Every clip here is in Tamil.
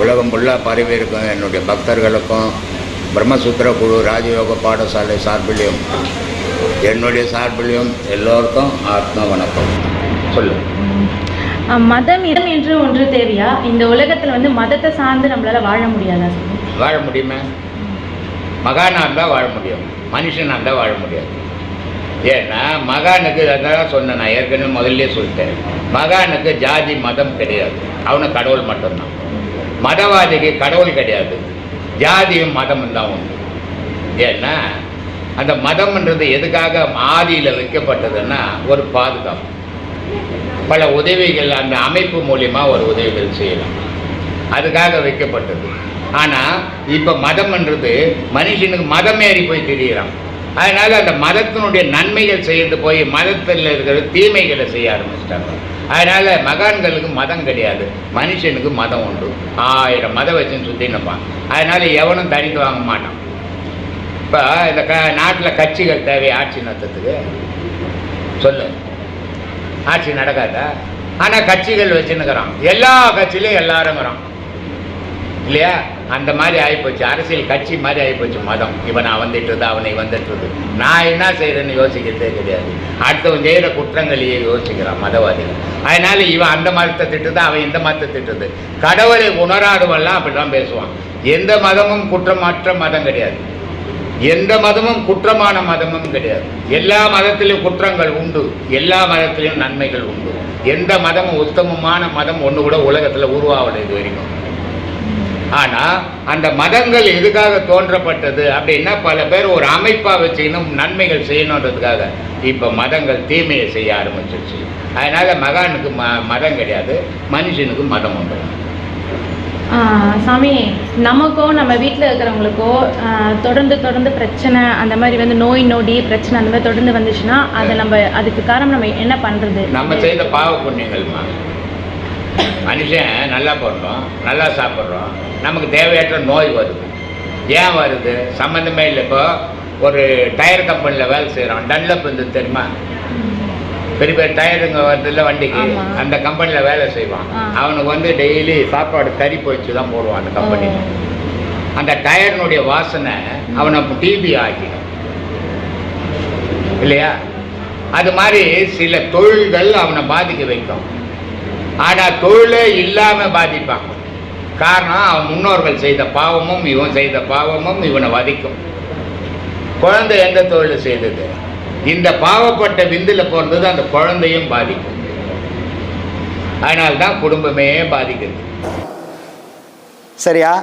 உலகம் ஃபுல்லாக பரவி இருக்கும் என்னுடைய பக்தர்களுக்கும் பிரம்மசூத்திர குழு ராஜயோக பாடசாலை சார்பிலையும் என்னுடைய சார்பிலையும் எல்லோருக்கும் ஆத்ம வணக்கம். சொல்லு. மதம் இடம் என்று ஒன்று தேவையா? இந்த உலகத்துல வந்து மதத்தை சார்ந்து நம்மளால வாழ முடியாதா? வாழ முடியுமா? மகானாக இருந்தால் வாழ முடியும். மனுஷனாக இருந்தால் வாழ முடியாது. ஏன்னா மகானுக்கு அதான் சொன்னேன் நான் ஏற்கனவே முதல்ல சொல்லிட்டேன். மகானுக்கு ஜாதி மதம் கிடையாது அவனுக்கு கடவுள் மட்டும்தான். மதவாதிக்கு கடவுள் கிடையாது. ஜாதியும் மதமும் தான் உண்டு. ஏன்னா அந்த மதம்ன்றது எதுக்காக ஆதியில் வைக்கப்பட்டதுன்னா ஒரு பாதுகாப்பு. பல உதவிகள் அந்த அமைப்பு மூலியமா ஒரு உதவிகள் செய்யலாம். அதுக்காக வைக்கப்பட்டது. ஆனால் இப்போ மதம்ன்றது மனுஷனுக்கு மதம் ஏறி போய் திரியிறான். அதனால் அந்த மதத்தினுடைய நன்மைகள் செய்யறது போய் மதத்தில் இருக்கிற தீமைகளை செய்ய ஆரம்பிச்சிட்டாங்க. அதனால் மகான்களுக்கு மதம் கிடையாது. மனுஷனுக்கு மதம் உண்டு. ஆயிரம் மதம் வச்சுன்னு சுற்றி அதனால் எவனும் தனித்து வாங்க மாட்டான். இப்போ இந்த க நாட்டில் கட்சிகள் தேவை ஆட்சி நடத்துறதுக்கு. சொல்லு. ஆட்சி நடக்காதா? ஆனால் கட்சிகள் வச்சுன்னுக்கிறான் எல்லா கட்சியிலையும் எல்லாருங்கிறான் இல்லையா? அந்த மாதிரி ஆகிப்போச்சு அரசியல் கட்சி மாதிரி ஆகிப்போச்சு மதம். இவன் வந்துட்டுது அவனை வந்துட்டுது. நான் என்ன செய்கிறேன்னு யோசிக்கிறதே கிடையாது. அடுத்தவன் செய்கிற குற்றங்களையே யோசிக்கிறான் மதவாதிகள். அதனால இவன் அந்த மதத்தை திட்டுது அவன் இந்த மதத்தை திட்டுது. கடவுளை உணராதவெல்லாம் அப்படிலாம் பேசுவான். எந்த மதமும் குற்றமற்ற மதம் கிடையாது. எந்த மதமும் குற்றமான மதமும் கிடையாது. எல்லா மதத்திலும் குற்றங்கள் உண்டு எல்லா மதத்திலும் நன்மைகள் உண்டு. எந்த மதமும் உத்தமமான மதம் ஒன்று கூட உலகத்தில் உருவாகலை இது வரைக்கும். ஆனால் அந்த மதங்கள் எதுக்காக தோன்றப்பட்டது அப்படின்னா பல பேர் ஒரு அமைப்பாக வச்சுக்கணும் நன்மைகள் செய்யணுன்றதுக்காக. இப்போ மதங்கள் தீமையை செய்ய ஆரம்பிச்சிருச்சு. அதனால் மகானுக்கு ம மதம் கிடையாது மனுஷனுக்கு மதம் உண்டு. சாமி நமக்கோ நம்ம வீட்டில் இருக்கிறவங்களுக்கோ தொடர்ந்து தொடர்ந்து பிரச்சனை அந்த மாதிரி வந்து நோய் நொடி பிரச்சனை அந்த மாதிரி தொடர்ந்து வந்துச்சுன்னா அதை நம்ம அதுக்கு காரணம் நம்ம என்ன பண்றது? நம்ம செய்த பாவ புண்ணியங்கள்மா. மனுஷன் நல்லா பண்ணுறோம் நல்லா சாப்பிட்றோம். நமக்கு தேவையற்ற நோய் வருது. ஏன் வருது? சம்மந்தமே இல்லை. இப்போ ஒரு டயர் கம்பெனியில் வேலை செய்கிறோம் டன்லப் வந்து தெரியுமா? பெரிய பெரிய டயருங்க வருதுல்ல வண்டிக்கு. அந்த கம்பெனியில் வேலை செய்வான். அவனுக்கு வந்து டெய்லி சாப்பாடு கறி போயிச்சு தான் போடுவான் அந்த கம்பெனியில் அந்த டயர்னுடைய வாசனை அவனை டிபி ஆக்கிடும். இல்லையா? அது மாதிரி சில தொழில்கள் அவனை பாதிக்க வைக்கும். ஆனால் தொழிலே இல்லாமல் பாதிப்பான் காரணம் அவன் முன்னோர்கள் செய்த பாவமும் இவன் செய்த பாவமும் இவனை வதிக்கும். குழந்தை எந்த தொழில் செய்தது? இந்த பாவப்பட்ட விந்தில் பிறந்தது அந்த குழந்தையும் பாதிக்கும். அதனால்தான் குடும்பமே பாதிக்குது. சரியா?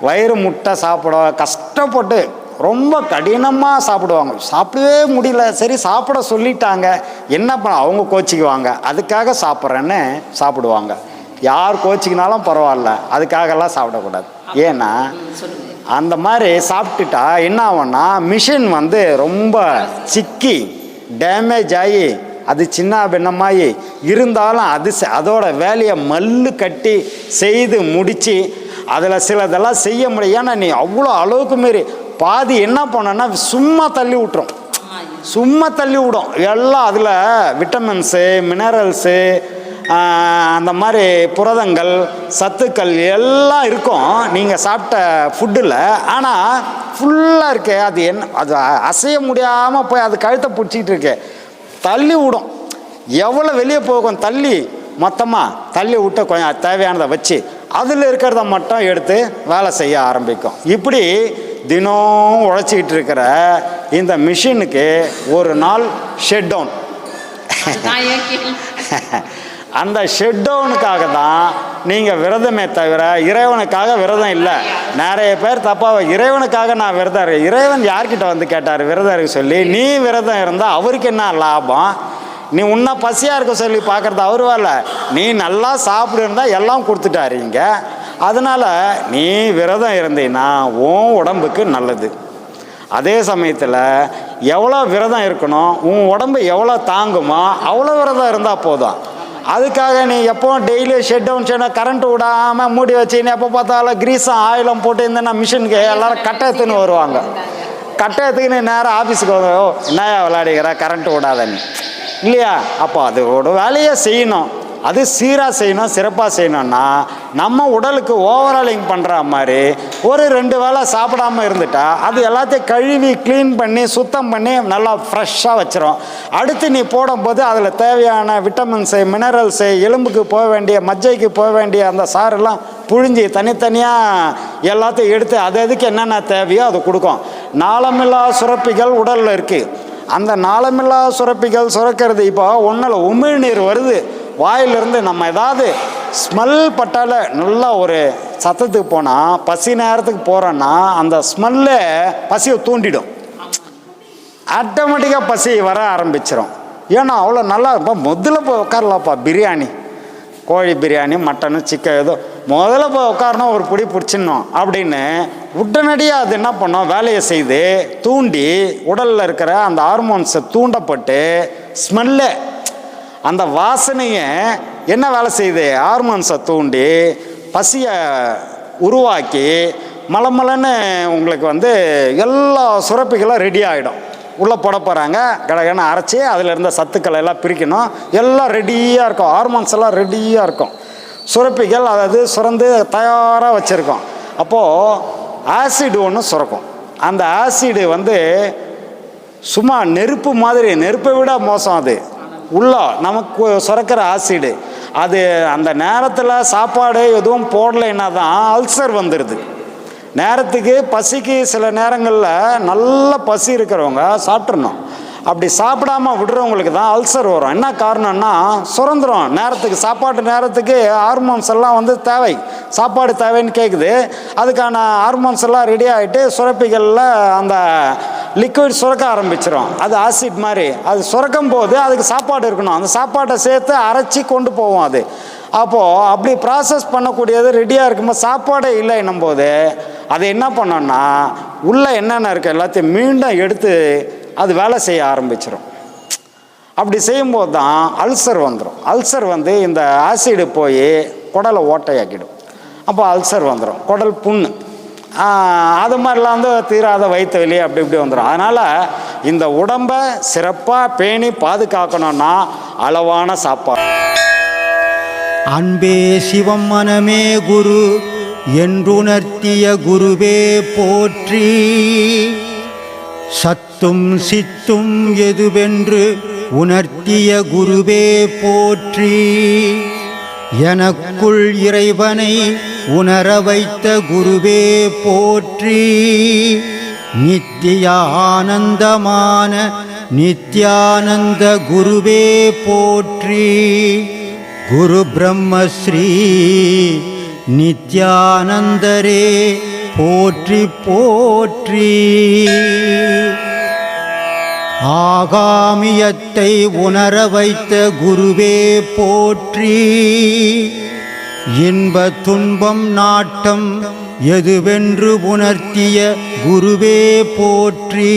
வயிறு முட்டை சாப்பிட கஷ்டப்பட்டு ரொம்ப கடினமாக சாப்பிடுவாங்க. சாப்பிடவே முடியல. சரி சாப்பிட சொல்லிட்டாங்க. என்ன பண்ண அவங்க கோச்சிக்குவாங்க. அதுக்காக சாப்பிட்றேன்னு சாப்பிடுவாங்க. யார் கோச்சிக்கினாலும் பரவாயில்ல. அதுக்காகலாம் சாப்பிடக்கூடாது. ஏன்னா அந்த மாதிரி சாப்பிட்டுட்டா என்ன ஆகும்னா மிஷின் வந்து ரொம்ப சிக்கி டேமேஜ் ஆகி அது சின்ன பின்னமாகி இருந்தாலும் அது அதோட வேலையை மல்லு கட்டி செய்து முடித்து அதில் சிலதெல்லாம் செய்ய முடியும் ஏன்னா நீ அவ்வளோ அளவுக்கு மீறி பாதி என்ன பண்ணனா சும்மா தள்ளி விட்டுரும். சும்மா தள்ளி விடும். எல்லாம் அதில் விட்டமின்ஸு மினரல்ஸு அந்த மாதிரி புரதங்கள் சத்துக்கள் எல்லாம் இருக்கும். நீங்கள் சாப்பிட்ட ஃபுட்டில் ஆனால் ஃபுல்லாக இருக்கே அது என்ன அது அசைய முடியாமல் போய் அது கழுத்தை பிடிச்சிக்கிட்டு இருக்கு. தள்ளி விடும். எவ்வளோ வெளியே போகும் தள்ளி மொத்தமாக தள்ளி விட்டு கொஞ்சம் தேவையானதை வச்சு அதில் இருக்கிறத மட்டும் எடுத்து வேலை செய்ய ஆரம்பிக்கும். இப்படி தினம் உழைச்சிக்கிட்டு இருக்கிற இந்த மிஷினுக்கு ஒரு நாள் ஷெட் டவுன் அந்த ஷெட் டவுனுக்காக தான் நீங்கள் விரதமே தவிர இறைவனுக்காக விரதம் இல்லை. நிறைய பேர் தப்பாக இறைவனுக்காக நான் விரதம் இருக்கேன் இறைவன் யார்கிட்ட வந்து கேட்டார்? விரதம் இருக்க சொல்லி நீ விரதம் இருந்தால் அவருக்கு என்ன லாபம்? நீ உன்னை பசியாக இருக்க சொல்லி பார்க்குறது அவர் வரல நீ நல்லா சாப்பிடுன்னு எல்லாம் கொடுத்துட்டாரு இங்கே. அதனால் நீ விரதம் இருந்தீன்னா உன் உடம்புக்கு நல்லது. அதே சமயத்தில் எவ்வளோ விரதம் இருக்கணும் உன் உடம்பு எவ்வளோ தாங்குமோ அவ்வளோ விரதம் இருந்தால் போதும். அதுக்காக நீ எப்போவும் டெய்லி ஷெட் டவுன் செய்யணும் கரண்ட் விடாமல் மூடி வச்சு நீ எப்போ பார்த்தாலும் கிரீஸும் ஆயிலும் போட்டு இருந்தேன்னா மிஷினுக்கு எல்லோரும் கட்டை எடுத்துன்னு வருவாங்க கட்டாயத்துக்குன்னு நேரம் ஆஃபீஸுக்கு வந்து ஓ என்னையா விளையாடுகிற? கரண்ட் விடாதன்னு. இல்லையா? அப்போ அதோட வேலையை செய்யணும். அது சீராக செய்யணும் சிறப்பாக செய்யணும்னா நம்ம உடலுக்கு ஓவராலிங் பண்ணுற மாதிரி ஒரு ரெண்டு வேளை சாப்பிடாம இருந்துட்டா அது எல்லாத்தையும் கழுவி க்ளீன் பண்ணி சுத்தம் பண்ணி நல்லா ஃப்ரெஷ்ஷாக வச்சிரும். அடுத்து நீ போடும்போது அதில் தேவையான விட்டமின்ஸு மினரல்ஸு எலும்புக்கு போக வேண்டிய மஜ்ஜைக்கு போக வேண்டிய அந்த சாரெல்லாம் புழிஞ்சி தனித்தனியாக எல்லாத்தையும் எடுத்து அது அதுக்கு என்னென்ன தேவையோ அது கொடுக்கும். நாளமில்லா சுரப்பிகள் உடலில் இருக்குது அந்த நாளமில்லா சுரப்பிகள் சுரக்கிறது இப்போ ஒன்றில் உமிழ்நீர் வருது. வாயிலிருந்து நம்ம ஏதாவது ஸ்மெல் பட்டால நல்லா ஒரு சத்தத்துக்கு போனால் பசி நேரத்துக்கு போகிறோன்னா அந்த ஸ்மெல்லே பசியை தூண்டிடும். ஆட்டோமேட்டிக்காக பசி வர ஆரம்பிச்சிடும் ஏன்னா அவ்வளோ நல்லா இப்போ முதல்ல போய் உட்காரலாப்பா பிரியாணி. கோழி பிரியாணி மட்டனு சிக்கன் ஏதோ. முதல்ல போய் உட்காரணும் ஒரு பிடி பிடிச்சிடணும் அப்படின்னு உடனடியாக அது என்ன பண்ணோம்? வேலையை செய்து தூண்டி உடலில் இருக்கிற அந்த ஹார்மோன்ஸை தூண்டப்பட்டு ஸ்மெல்லு அந்த வாசனையை என்ன வேலை செய்யுது? ஹார்மோன்ஸை தூண்டி பசியை உருவாக்கி மலமலன்னு உங்களுக்கு வந்து எல்லா சுரப்பிகளும் ரெடி ஆகிடும் உள்ளே போட போகிறாங்க கடகடன்னு அரைச்சி அதில் இருந்த சத்துக்களை எல்லாம் பிரிக்கணும். எல்லாம் ரெடியாக இருக்கும். ஹார்மோன்ஸ் எல்லாம் ரெடியாக இருக்கும். சுரப்பிகள் அதாவது சுரந்து தயாராக வச்சுருக்கோம். அப்போது ஆசிடு ஒன்று சுரக்கும். அந்த ஆசிடு வந்து சும்மா நெருப்பு மாதிரி நெருப்பை விட மோசம் அது. உள்ளா நமக்கு சுரக்கிற ஆசிடு அது அந்த நேரத்தில் சாப்பாடு எதுவும் போடலைன்னா தான் அல்சர் வந்துடுது நேரத்துக்கு பசிக்கு சில நேரங்களில் நல்ல பசி இருக்கிறவங்க சாப்பிட்றணும் அப்படி சாப்பிடாம விடுறவங்களுக்கு தான் அல்சர் வரும். என்ன காரணம்னா சுரந்துரும். நேரத்துக்கு சாப்பாட்டு நேரத்துக்கு ஹார்மோன்ஸ் எல்லாம் வந்து தேவை. சாப்பாடு தேவைன்னு கேட்குது அதுக்கான ஹார்மோன்ஸ் எல்லாம் ரெடி ஆகிட்டு சுரப்பிகளில் அந்த லிக்விட் சுரக்க ஆரம்பிச்சிடும் அது ஆசிட் மாதிரி. அது சுரக்கும் போது அதுக்கு சாப்பாடு இருக்கணும். அந்த சாப்பாட்டை சேர்த்து அரைச்சி கொண்டு போவோம் அது. அப்போது அப்படி ப்ராசஸ் பண்ணக்கூடியது ரெடியாக இருக்கும்போது சாப்பாடே இல்லை போது அதை என்ன பண்ணோன்னா உள்ளே என்னென்ன இருக்குது எல்லாத்தையும் மீண்டும் எடுத்து அது வேலை செய்ய ஆரம்பிச்சிடும் அப்படி செய்யும்போது தான் அல்சர் வந்துடும் அல்சர் வந்து இந்த ஆசிடு போய் குடலை ஓட்டையாக்கிடும். அப்போ அல்சர் வந்துடும் குடல் புண்ணு. அது மாதிரிலாம் வந்து தீராத வயிற்று வலி அப்படி இப்படி வந்துடும் அதனால் இந்த உடம்பை சிறப்பாக பேணி பாதுகாக்கணும்னா அளவான சாப்பாடு. அன்பே சிவம் மனமே குரு என்றுணர்த்திய குருவே போற்றி. சத்தும் சித்தும் எதுவென்று உணர்த்திய குருவே போற்றி. எனக்குள் இறைவனை உணர வைத்த குருவே போற்றி. நித்திய ஆனந்தமான நித்யானந்த குருவே போற்றி. குரு பிரம்மஸ்ரீ நித்யானந்தரே போற்றி போற்றி. ஆகாமியத்தை உணர வைத்த குருவே போற்றி. இன்ப துன்பம் நாட்டம் எதுவென்று உணர்த்திய குருவே போற்றி.